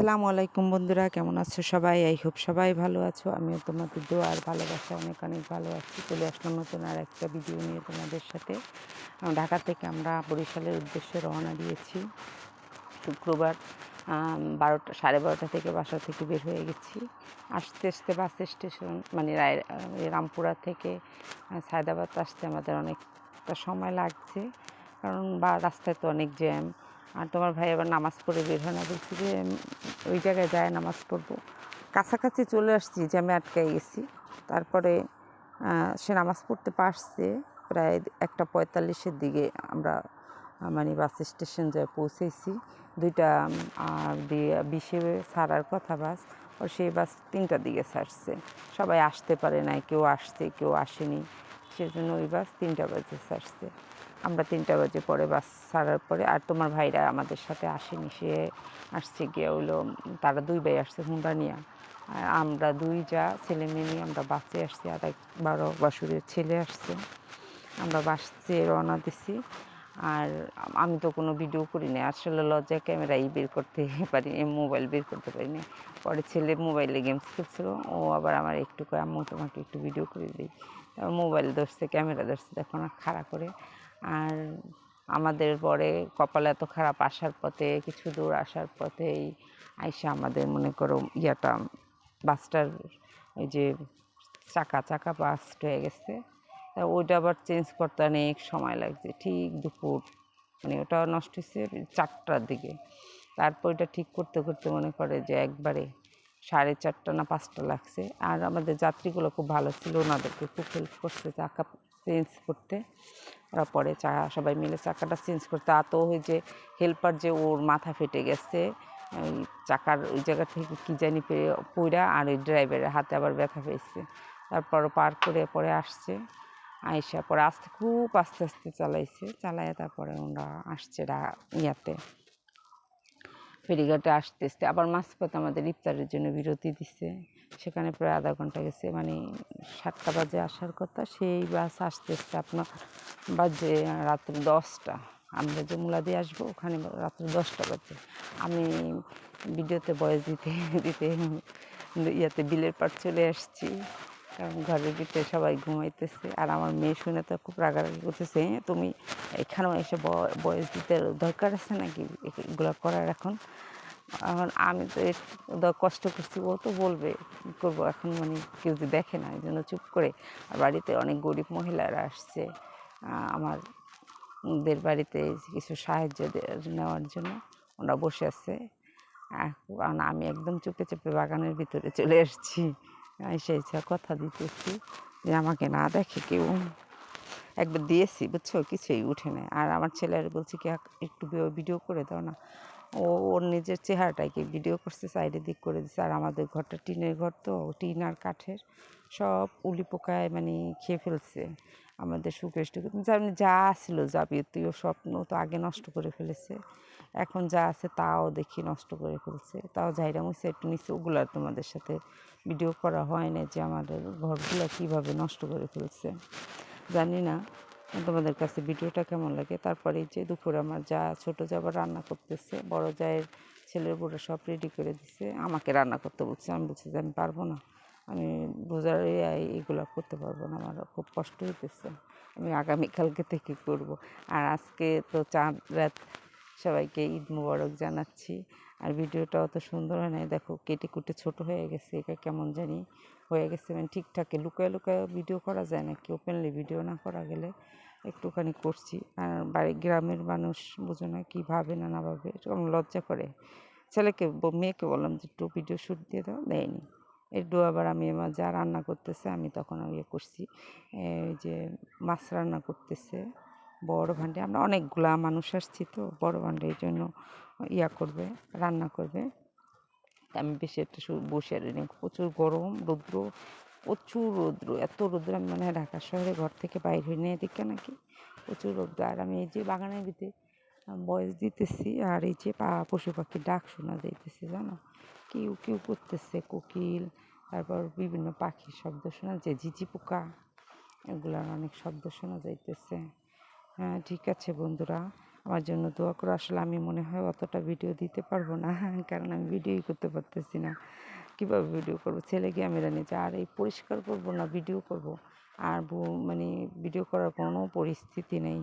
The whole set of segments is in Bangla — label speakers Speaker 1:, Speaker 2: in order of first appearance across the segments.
Speaker 1: আসসালামু আলাইকুম বন্ধুরা, কেমন আছো সবাই? আই হোপ সবাই ভালো আছো। আমিও তোমাদের দোয়া আর ভালোবাসা অনেক অনেক ভালো আছি। চলে আসলাম নতুন আর একটা ভিডিও নিয়ে তোমাদের সাথে। ঢাকা থেকে আমরা বরিশালের উদ্দেশ্যে রওনা দিয়েছি। শুক্রবার বারোটা, সাড়ে বারোটা থেকে বাসা থেকে বের হয়ে গেছি। আসতে আসতে বাস স্টেশন মানে রায় রামপুরা থেকে সায়দাবাদ আসতে আমাদের অনেকটা সময় লাগছে। কারণ বা, রাস্তায় তো অনেক জ্যাম। আর তোমার ভাই আবার নামাজ পড়ে বের হয় না। বলছি যে ওই জায়গায় যায়, নামাজ পড়ব। কাছাকাছি চলে আসছি জ্যামে আটকাই গেছি। তারপরে সে নামাজ পড়তে পারছে। প্রায় একটা পঁয়তাল্লিশের দিকে আমরা মানে বাস স্টেশন যায় পৌঁছেছি। দুইটা বিশে ছাড়ার কথা বাস ও সেই বাস তিনটার দিকে ছাড়ছে। সবাই আসতে পারে নাই, কেউ আসছে, কেউ আসেনি। সেজন্য ওই বাস তিনটা বাজে ছাড়ছে। আমরা তিনটা বাজে পরে বাস ছাড়ার পরে আর তোমার ভাইরা আমাদের সাথে আসেনি সে আসছে, গিয়ে হইল তারা দুই ভাই আসছে, হুন্ডা নিয়ে। আর আমরা দুই যা ছেলে মেয়ে নিয়ে আমরা বাসে আসছি, আর এক বারো বাসুরের ছেলে আসছে। আমরা বাসে রওনা দিছি। আর আমি তো কোনো ভিডিও করি না আসলে লজ্জায় ক্যামেরাই বের করতে পারি মোবাইল বের করতে পারি না পরে ছেলে মোবাইলে গেমস খেলছিল, ও আবার আমার একটু আম্মু, তোমাকে একটু ভিডিও করে দিই। মোবাইল ধরছে, ক্যামেরা ধরছে, দেখো না, খাড়া করে। আর আমাদের পরে কপাল এত খারাপ আসার পথে, কিছু দূর আসার পথেই আইসা আমাদের মনে করো ইয়াটা বাসটার ওই যে চাকা চাকা বাস্ট হয়ে গেছে। তা ওইটা আবার চেঞ্জ করতে অনেক সময় লাগছে। ঠিক দুপুর মানে ওটা নষ্ট হয়েছে চারটার দিকে। তারপর ওইটা ঠিক করতে করতে মনে করে যে একবারে সাড়ে চারটা না পাঁচটা লাগছে। আর আমাদের যাত্রীগুলো খুব ভালো ছিল, ওনাদেরকে খুব হেল্প করছে, চাকা চেঞ্জ করতে। ওরা পরে চা, সবাই মিলে চাকাটা চেঞ্জ করতে। আতো ওই যে হেল্পার যে ওর মাথা ফেটে গেছে ওই চাকার ওই জায়গা থেকে কী জানি পেয়ে পইরা আর ওই ড্রাইভারের হাতে আবার ব্যথা পেয়েছে। তারপর পার করে পরে আসছে। আইসা পরে আস্তে, খুব আস্তে আস্তে চালাইছে। চালাইয়া তারপরে ওরা আসছে রা- ইয়াতে। ফেরিঘাটে আসতে আসতে আবার মাঝপথে আমাদের ইফতারের জন্য বিরতি দিচ্ছে সেখানে প্রায় আধা ঘণ্টা গেছে। মানে সাতটা বাজে আসার কথা সেই বাস আসতে আসতে আপনার বাজে রাত্রি দশটা। আমরা যে মুলা দিয়ে আসব ওখানে রাত্রি দশটা বাজে। আমি ভিডিওতে বয়স দিতে দিতে ইয়াতে বিলের পার চলে আসছি কারণ ঘরের ভিতরে সবাই ঘুমাইতেছে। আর আমার মেয়ে শুনে তো খুব রাগারাগি করতেছে "হ্যাঁ, তুমি এখানেও এসে বয়স দিতে দরকার আছে নাকি? এগুলো করার এখন? এখন আমি তো কষ্ট করছি ও তো বলবে কী করব? এখন মানে কেউ যদি দেখে না এই জন্য চুপ করে। আর বাড়িতে অনেক গরিব মহিলারা আসছে আহ, আমার দের বাড়িতে কিছু সাহায্য নেওয়ার জন্য। ওরা বসে আছে। কারণ আমি একদম চুপে চুপে বাগানের ভিতরে চলে এসেছি এসে এসে কথা দিতেছি যে আমাকে না দেখে কেউ একবার দিয়েছি বুঝছ? কিছুই উঠে নেয় আর আমার ছেলের বলছি কি এক- একটু ভিডিও করে দাও না। ও, ওর নিজের চেহারাটাকে ভিডিও করছে সাইডে দিক করে দিচ্ছে আর আমাদের ঘরটা টিনের ঘর তো টিন আর কাঠের। সব উলি পোকায় মানে খেয়ে ফেলছে আমাদের সুকেশ যেমন যা ছিল যাবতীয় স্বপ্ন তো আগে নষ্ট করে ফেলেছে। এখন যা আছে তাও দেখি নষ্ট করে ফেলছে। তাও যাইরা মুছে একটু নিচে ওগুলো তোমাদের সাথে ভিডিও করা হয় না যে আমাদের ঘরগুলো কীভাবে নষ্ট করে ফেলছে। জানি না। তোমাদের কাছে ভিডিওটা কেমন লাগে? তারপরে যে দুপুরে আমার যা ছোটো যা আবার রান্না করতেছে, বড় জায়ের ছেলের বুড়ো সব রেডি করে দিছে। আমাকে রান্না করতে বলছে, আমি বলছি যে আমি পারব না। আমি বোঝার এইগুলো করতে পারব না, আমার খুব কষ্ট হইতেছে। আমি আগামীকালকে থেকে করব। আর আজকে তো চাঁদ রাত, সবাইকে ঈদ মুবারক জানাচ্ছি। আর ভিডিওটা অত সুন্দর হয় নাই। দেখো কেটে কুটে ছোট হয়ে গেছে, এটা কেমন জানি হয়ে গেছে মানে ঠিকঠাক। লুকায় লুকায় ভিডিও করা যায় নাকি? ওপেনলি ভিডিও না করা গেলে একটুখানি করছি। আর বাড়ি গ্রামের মানুষ বোঝো না কী ভাবে না না ভাবে, এরকম লজ্জা করে। ছেলেকে মেয়েকে বললাম যে, একটু ভিডিও শ্যুট দিয়ে দাও। দেয়নি। একটু আবার আমি আমার যা রান্না করতেছে, আমি তখন ইয়ে করছি। যে মাছ রান্না করতেছে, বড় ভান্ডে। আমরা অনেকগুলা মানুষ আসছি তো, বড় ভান্ডে, এই জন্য ইয়া করবে, রান্না করবে। আমি বেশি একটা বসে রইনি প্রচুর গরম, রৌদ্র, প্রচুর রৌদ্র, এত রৌদ্র আমি মনে হয় ঢাকা শহরে ঘর থেকে বাইর হই না এদিকে নাকি? প্রচুর রৌদ্র। আর আমি এই যে বাগানের ভিতরে বয়স দিতেছি আর এই যে পা, পশু পাখির ডাক শোনা যাইতেছে, জানো? কিউ কিউ করতেছে, কোকিল, তারপর বিভিন্ন পাখির শব্দ শোনা যায়, ঝিঝি পোকা, এগুলার অনেক শব্দ শোনা যাইতেছে। হ্যাঁ ঠিক আছে বন্ধুরা। আমার জন্য দোয়া করো। আসলে আমি মনে হয় অতটা ভিডিও দিতে পারব না, কারণ আমি ভিডিওই করতে পারতেছি না। কীভাবে ভিডিও করব? ছেলে গিয়ে ক্যামেরা নিয়েছে আর এই পরিষ্কার করব না ভিডিও করব? আর মানে ভিডিও করার কোনো পরিস্থিতি নেই।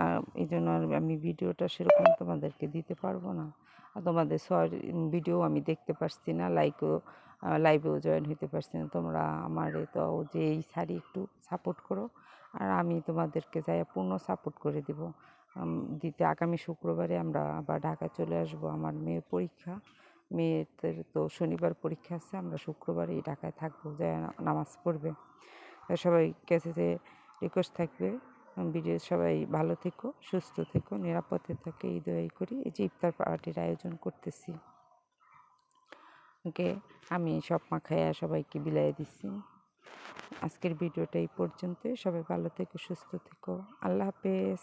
Speaker 1: আর এই জন্য আর আমি ভিডিওটা সেরকম তোমাদেরকে দিতে পারব না। আর তোমাদের সরি ভিডিও আমি দেখতে পারছি না লাইকও লাইভেও জয়েন হইতে পারছি না। তোমরা আমার তো যে এই শাড়ি একটু সাপোর্ট করো। আর আমি তোমাদেরকে যাই পূর্ণ সাপোর্ট করে দেব। দিতে আগামী শুক্রবারে আমরা আবার ঢাকা চলে আসব। আমার মেয়ের পরীক্ষা। মেয়েদের তো শনিবার পরীক্ষা আছে, আমরা শুক্রবারে এই ঢাকায় থাকব। যা নামাজ পড়বে। সবাই কাছে যে রিকোয়েস্ট থাকবে ভিডিও সবাই ভালো থেকো, সুস্থ থেকো, নিরাপদে থাকে, এই দোয়াই করি। এই যে ইফতার পার্টির আয়োজন করতেছি। ওকে, আমি সব মাখাইয়া সবাইকে বিলাই দিচ্ছি আজকের ভিডিওটা এই পর্যন্ত সবাই ভালো থেকো, সুস্থ থেকো। আল্লাহ হাফেজ।